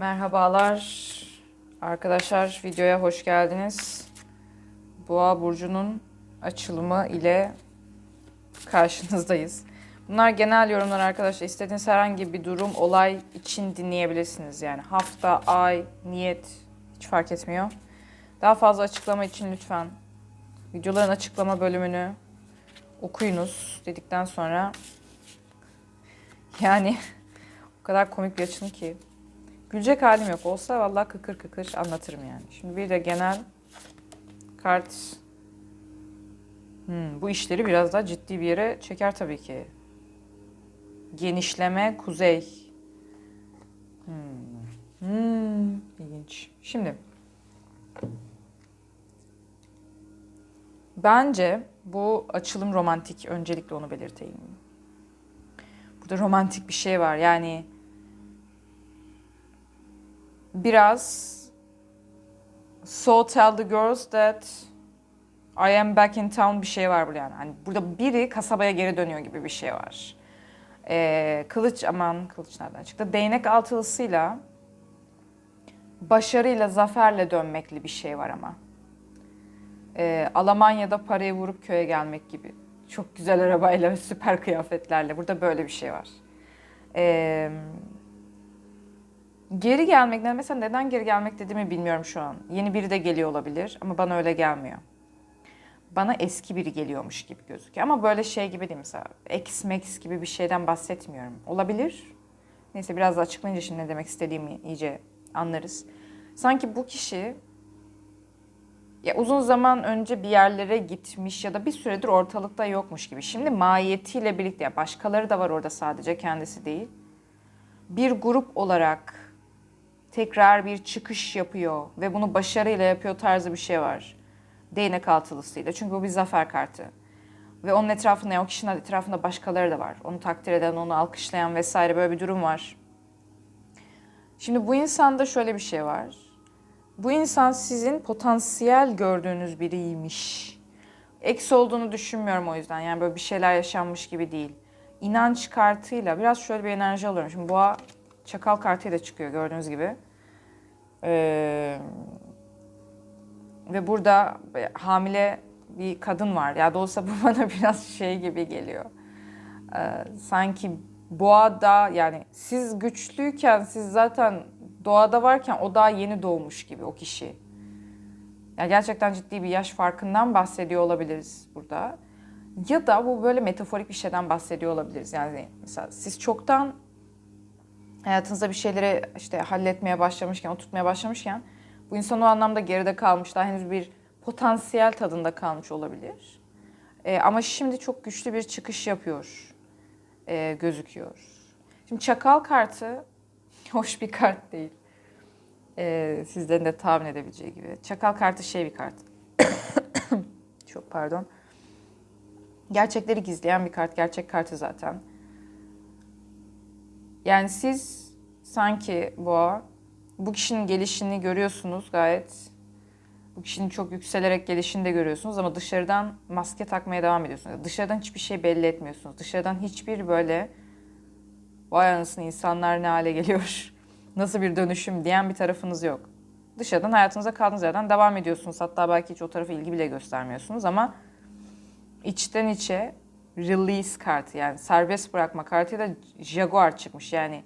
Merhabalar arkadaşlar videoya hoş geldiniz. Boğa burcunun açılımı ile karşınızdayız. Bunlar genel yorumlar arkadaşlar. İstediğiniz herhangi bir durum, olay için dinleyebilirsiniz. Yani hafta, ay, niyet hiç fark etmiyor. Daha fazla açıklama için lütfen videoların açıklama bölümünü okuyunuz dedikten sonra yani o kadar komik bir açılım ki Gülecek halim yok. Olsa vallahi kıkır kıkır anlatırım yani. Şimdi bir de genel kart Hmm, bu işleri biraz daha ciddi bir yere çeker tabii ki. Genişleme kuzey. Hmm. Hmm, ilginç. Şimdi bence bu açılım romantik. Öncelikle onu belirteyim. Burada romantik bir şey var. Yani biraz so tell the girls that I am back in town bir şey var burada yani. Hani burada biri kasabaya geri dönüyor gibi bir şey var. Ee, kılıç aman kılıç nereden çıktı? Değnek altılısıyla başarıyla, zaferle dönmekli bir şey var ama. Ee, Almanya'da parayı vurup köye gelmek gibi. Çok güzel arabayla ve süper kıyafetlerle. Burada böyle bir şey var. Eee Geri gelmek? Mesela neden geri gelmek dediğimi bilmiyorum şu an. Yeni biri de geliyor olabilir ama bana öyle gelmiyor. Bana eski biri geliyormuş gibi gözüküyor. Ama böyle şey gibi değil mesela. Ex mex gibi bir şeyden bahsetmiyorum. Olabilir. Neyse biraz da açıklayınca şimdi ne demek istediğimi iyice anlarız. Sanki bu kişi ya uzun zaman önce bir yerlere gitmiş ya da bir süredir ortalıkta yokmuş gibi. Şimdi mahiyetiyle birlikte ya başkaları da var orada sadece kendisi değil. Bir grup olarak tekrar bir çıkış yapıyor ve bunu başarıyla yapıyor tarzı bir şey var. Değnek altılısıyla. Çünkü bu bir zafer kartı. Ve onun etrafında, o kişinin etrafında başkaları da var. Onu takdir eden, onu alkışlayan vesaire böyle bir durum var. Şimdi bu insanda şöyle bir şey var. Bu insan sizin potansiyel gördüğünüz biriymiş. Eksi olduğunu düşünmüyorum o yüzden. Yani böyle bir şeyler yaşanmış gibi değil. İnanç kartıyla biraz şöyle bir enerji alıyorum. Şimdi boğa çakal kartıyla çıkıyor gördüğünüz gibi. Ee, ve burada hamile bir kadın var. Ya da olsa bu bana biraz şey gibi geliyor. Ee, sanki boğada yani siz güçlüyken siz zaten doğada varken o daha yeni doğmuş gibi o kişi. Ya gerçekten ciddi bir yaş farkından bahsediyor olabiliriz burada. Ya da bu böyle metaforik bir şeyden bahsediyor olabiliriz. Yani mesela siz çoktan hayatınızda bir şeyleri işte halletmeye başlamışken, oturtmaya başlamışken bu insan o anlamda geride kalmış. Daha henüz bir potansiyel tadında kalmış olabilir. Ee, ama şimdi çok güçlü bir çıkış yapıyor e, gözüküyor. Şimdi çakal kartı hoş bir kart değil. Ee, sizlerin de tahmin edebileceği gibi. Çakal kartı şey bir kart. çok pardon. Gerçekleri gizleyen bir kart. Gerçek kartı zaten. Yani siz sanki boğa bu kişinin gelişini görüyorsunuz gayet. Bu kişinin çok yükselerek gelişini de görüyorsunuz ama dışarıdan maske takmaya devam ediyorsunuz. Dışarıdan hiçbir şey belli etmiyorsunuz. Dışarıdan hiçbir böyle vay anasını insanlar ne hale geliyor, nasıl bir dönüşüm diyen bir tarafınız yok. Dışarıdan hayatınıza kaldığınız yerden devam ediyorsunuz. Hatta belki hiç o tarafa ilgi bile göstermiyorsunuz ama içten içe release kartı yani serbest bırakma kartıyla Jaguar çıkmış. Yani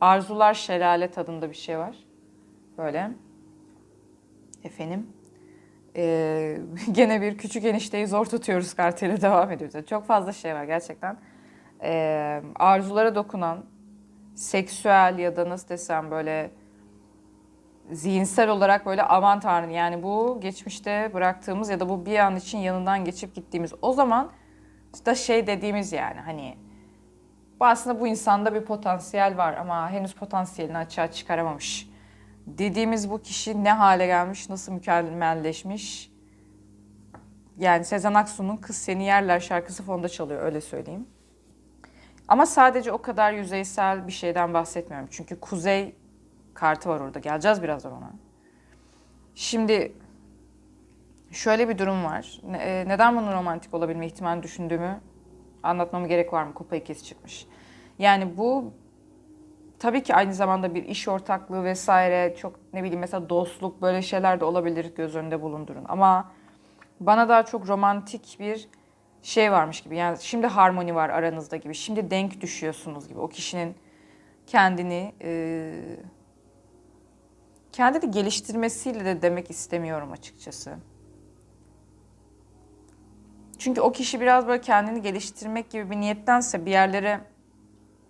arzular şelale tadında bir şey var. Böyle. Efendim. Ee, gene bir küçük enişteyi zor tutuyoruz kartıyla devam ediyoruz. Çok fazla şey var gerçekten. Ee, arzulara dokunan, seksüel ya da nasıl desem böyle zihinsel olarak böyle aman tanrım yani bu geçmişte bıraktığımız ya da bu bir an için yanından geçip gittiğimiz o zaman da şey dediğimiz yani hani bu aslında bu insanda bir potansiyel var ama henüz potansiyelini açığa çıkaramamış. Dediğimiz bu kişi ne hale gelmiş, nasıl mükemmelleşmiş. Yani Sezen Aksu'nun Kız Seni Yerler şarkısı fonda çalıyor öyle söyleyeyim. Ama sadece o kadar yüzeysel bir şeyden bahsetmiyorum. Çünkü kuzey kartı var orada. Geleceğiz birazdan ona. Şimdi şöyle bir durum var. Ne- e, Neden bunun romantik olabilme ihtimalini düşündüğümü anlatmama gerek var mı? Kupa ikisi çıkmış. Yani bu tabii ki aynı zamanda bir iş ortaklığı vesaire çok ne bileyim mesela dostluk böyle şeyler de olabilir göz önünde bulundurun. Ama bana daha çok romantik bir şey varmış gibi. Yani şimdi harmoni var aranızda gibi. Şimdi denk düşüyorsunuz gibi. O kişinin kendini e, kendini geliştirmesiyle de demek istemiyorum açıkçası. Çünkü o kişi biraz böyle kendini geliştirmek gibi bir niyettense bir yerlere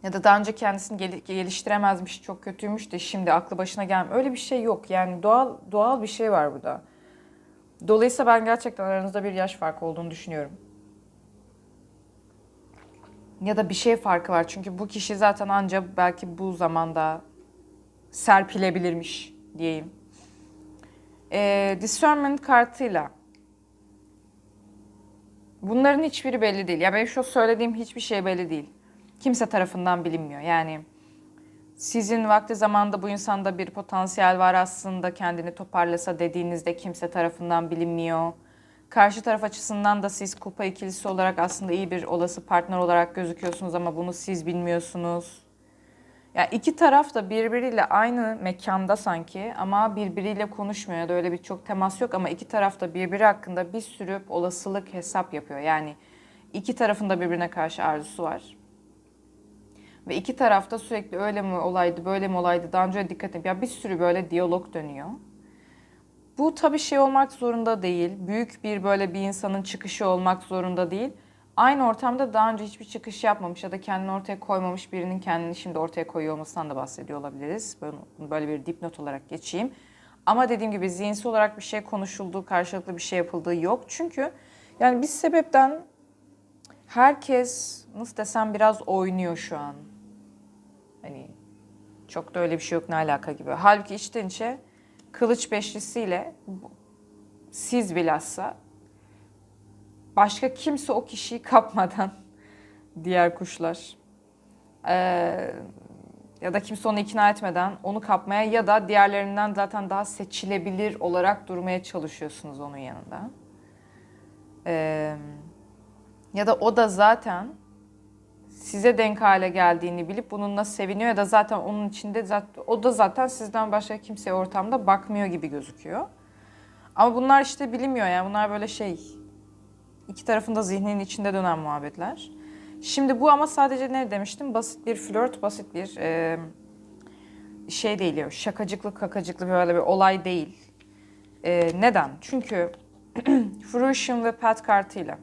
ya da daha önce kendisini gel- geliştiremezmiş, çok kötüymüş de şimdi aklı başına gelmiyor. Öyle bir şey yok. Yani doğal doğal bir şey var burada. Dolayısıyla ben gerçekten aranızda bir yaş farkı olduğunu düşünüyorum. Ya da bir şey farkı var. Çünkü bu kişi zaten ancak belki bu zamanda serpilebilirmiş diyeyim. Ee, discernment kartıyla bunların hiçbiri belli değil. Ya benim şu söylediğim hiçbir şey belli değil. Kimse tarafından bilinmiyor. Yani sizin vakti zamanda bu insanda bir potansiyel var aslında kendini toparlasa dediğinizde kimse tarafından bilinmiyor. Karşı taraf açısından da siz kupa ikilisi olarak aslında iyi bir olası partner olarak gözüküyorsunuz ama bunu siz bilmiyorsunuz. Yani iki taraf da birbiriyle aynı mekanda sanki ama birbiriyle konuşmuyor ya da öyle bir çok temas yok ama iki taraf da birbiri hakkında bir sürü olasılık hesap yapıyor. Yani iki tarafın da birbirine karşı arzusu var. Ve iki tarafta sürekli öyle mi olaydı, böyle mi olaydı, daha önce dikkat edin. Ya bir sürü böyle diyalog dönüyor. Bu tabii şey olmak zorunda değil. Büyük bir böyle bir insanın çıkışı olmak zorunda değil. Aynı ortamda daha önce hiçbir çıkış yapmamış ya da kendini ortaya koymamış birinin kendini şimdi ortaya koyuyor olmasından da bahsediyor olabiliriz. Böyle, böyle bir dipnot olarak geçeyim. Ama dediğim gibi zihinsel olarak bir şey konuşulduğu, karşılıklı bir şey yapıldığı yok. Çünkü yani bir sebepten herkes nasıl desem biraz oynuyor şu an. Hani çok da öyle bir şey yok ne alaka gibi. Halbuki içten içe kılıç beşlisiyle siz bilhassa başka kimse o kişiyi kapmadan diğer kuşlar eee, ya da kimse onu ikna etmeden onu kapmaya ya da diğerlerinden zaten daha seçilebilir olarak durmaya çalışıyorsunuz onun yanında. Eee, ya da o da zaten size denk hale geldiğini bilip bununla seviniyor ya da zaten onun içinde zaten o da zaten sizden başka kimseye ortamda bakmıyor gibi gözüküyor. Ama bunlar işte bilinmiyor yani bunlar böyle şey iki tarafında zihninin içinde dönen muhabbetler. Şimdi bu ama sadece ne demiştim? Basit bir flört, basit bir e, şey değil ya, şakacıklı kakacıklı böyle bir olay değil. E, neden? Çünkü Fruition ve Pat kartıyla.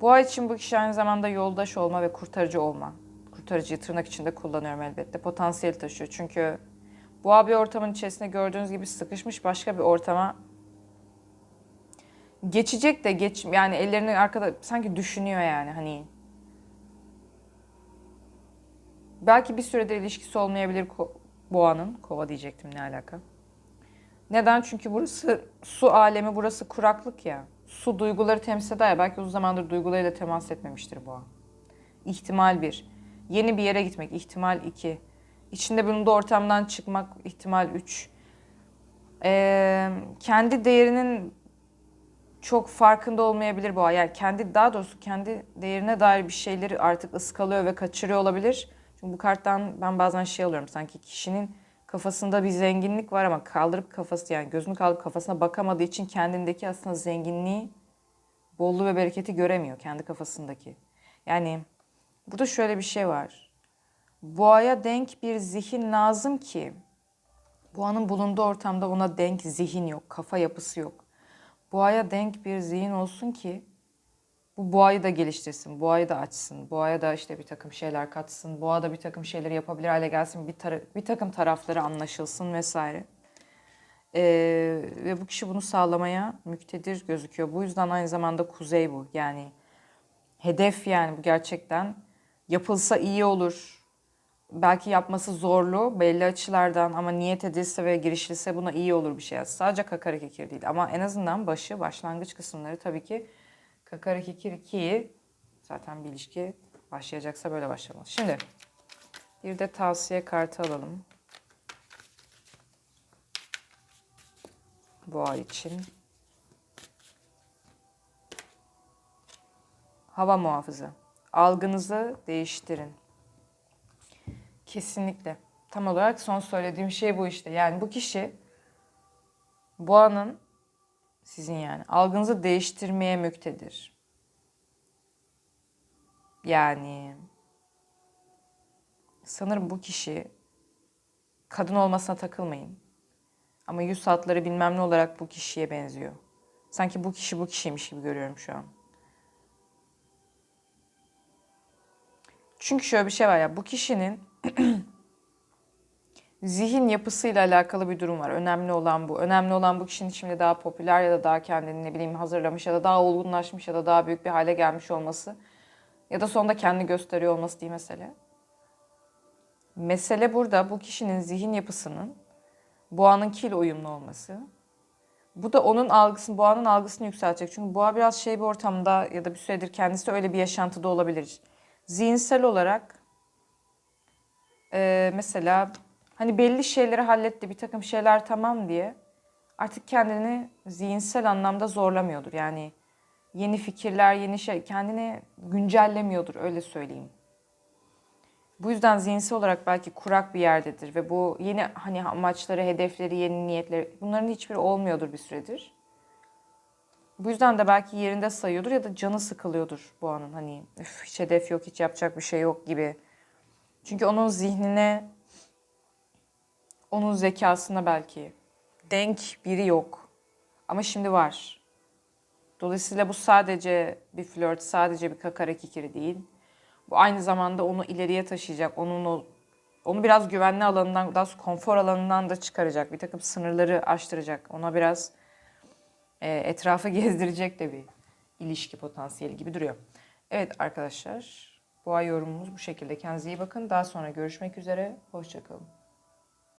Bu ay için bu kişi aynı zamanda yoldaş olma ve kurtarıcı olma. Kurtarıcıyı tırnak içinde kullanıyorum elbette. Potansiyel taşıyor. Çünkü boğa bir ortamın içerisinde gördüğünüz gibi sıkışmış başka bir ortama geçecek de geç yani ellerini arkada sanki düşünüyor yani hani. Belki bir süredir ilişkisi olmayabilir ko- boğanın kova diyecektim ne alaka? Neden? Çünkü burası su alemi burası kuraklık ya. Su duyguları temsil eder ya. Belki uzun zamandır duygularıyla temas etmemiştir boğa ihtimal bir. Yeni bir yere gitmek ihtimal iki. İçinde bulunduğu ortamdan çıkmak ihtimal üç. Ee, kendi değerinin çok farkında olmayabilir ay. Yani kendi daha doğrusu kendi değerine dair bir şeyleri artık ıskalıyor ve kaçırıyor olabilir. Çünkü bu karttan ben bazen şey alıyorum sanki kişinin kafasında bir zenginlik var ama kaldırıp kafası yani gözünü kaldırıp kafasına bakamadığı için kendindeki aslında zenginliği, bolluğu ve bereketi göremiyor kendi kafasındaki. Yani burada şöyle bir şey var. Boğaya denk bir zihin lazım ki boğanın bulunduğu ortamda ona denk zihin yok, kafa yapısı yok boğaya denk bir zihin olsun ki bu boğayı da geliştirsin, boğayı da açsın, boğaya da işte bir takım şeyler katsın, boğa da bir takım şeyleri yapabilir hale gelsin, bir, tara- bir takım tarafları anlaşılsın vesaire. Ee, ve bu kişi bunu sağlamaya müktedir gözüküyor. Bu yüzden aynı zamanda kuzey bu. Yani hedef yani bu gerçekten yapılsa iyi olur. Belki yapması zorlu belli açılardan ama niyet edilse ve girişilse buna iyi olur bir şey. Sadece kakara kekir değil ama en azından başı, başlangıç kısımları tabii ki kakara kekir ki zaten bir ilişki başlayacaksa böyle başlamalı. Şimdi bir de tavsiye kartı alalım. Bu ay için. Hava muhafızı. Algınızı değiştirin. Kesinlikle. Tam olarak son söylediğim şey bu işte. Yani bu kişi boğanın sizin yani algınızı değiştirmeye müktedir. Yani sanırım bu kişi kadın olmasına takılmayın. Ama yüz hatları bilmem ne olarak bu kişiye benziyor. Sanki bu kişi bu kişiymiş gibi görüyorum şu an. Çünkü şöyle bir şey var ya bu kişinin zihin yapısıyla alakalı bir durum var. Önemli olan bu. Önemli olan bu kişinin şimdi daha popüler ya da daha kendini ne bileyim hazırlamış ya da daha olgunlaşmış ya da daha büyük bir hale gelmiş olması. Ya da sonunda kendini gösteriyor olması değil mesele. Mesele burada bu kişinin zihin yapısının boğanınkiyle uyumlu olması. Bu da onun algısını, boğanın algısını yükseltecek. Çünkü boğa biraz şey bir ortamda ya da bir süredir kendisi öyle bir yaşantıda olabilir. Zihinsel olarak e, mesela hani belli şeyleri halletti, bir takım şeyler tamam diye artık kendini zihinsel anlamda zorlamıyordur. Yani yeni fikirler, yeni şey kendini güncellemiyordur öyle söyleyeyim. Bu yüzden zihinsel olarak belki kurak bir yerdedir ve bu yeni hani amaçları, hedefleri, yeni niyetleri bunların hiçbiri olmuyordur bir süredir. Bu yüzden de belki yerinde sayıyordur ya da canı sıkılıyordur bu anın hani "Üf, hiç hedef yok, hiç yapacak bir şey yok gibi. Çünkü onun zihnine, onun zekasına belki denk biri yok. Ama şimdi var. Dolayısıyla bu sadece bir flört, sadece bir kakara kikiri değil. Bu aynı zamanda onu ileriye taşıyacak, onun o onu biraz güvenli alanından, daha konfor alanından da çıkaracak. Bir takım sınırları aştıracak. Ona biraz e, etrafı gezdirecek de bir ilişki potansiyeli gibi duruyor. Evet arkadaşlar, bu ay yorumumuz bu şekilde. Kendinize iyi bakın. Daha sonra görüşmek üzere. Hoşçakalın.